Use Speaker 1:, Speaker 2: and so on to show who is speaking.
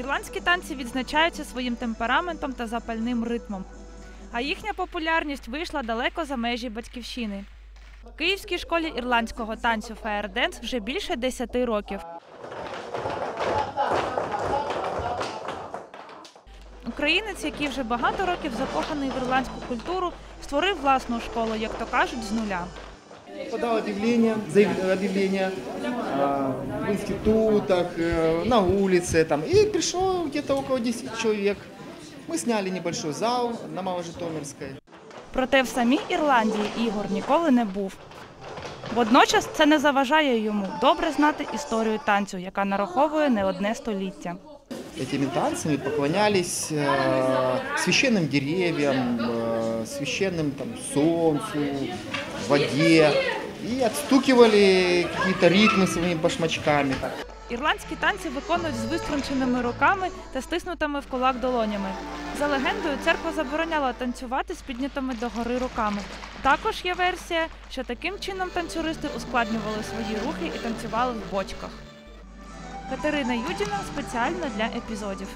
Speaker 1: Ірландські танці відзначаються своїм темпераментом та запальним ритмом. А їхня популярність вийшла далеко за межі батьківщини. В Київській школі ірландського танцю Фаєрденс вже більше 10 років. Українець, який вже багато років закоханий в ірландську культуру, створив власну школу, як то кажуть, з нуля
Speaker 2: Подал объявление, заявление объявление а, в институтах, э, на улице там, и пришло где-то около 10 человек. Мы сняли небольшой зал на Маложитомирской.
Speaker 1: Проте в самій Ірландії Ігор ніколи не був. Водночас це не заважає йому добре знати історію танцю, яка нараховує не одне століття.
Speaker 2: Этими танцами поклонялись э, священным деревьям, э, священным там, солнцу, воде и отстукивали какие-то своими башмачками.
Speaker 1: Ірландські танці виконують з виструнченими руками та стиснутими в кулак долонями. За легендою, церква забороняла танцювати з піднятими догори руками. Також є версія, що таким чином танцюристи ускладнювали свої рухи і танцювали в бочках. Катерина Юдіна спеціально для епізодів.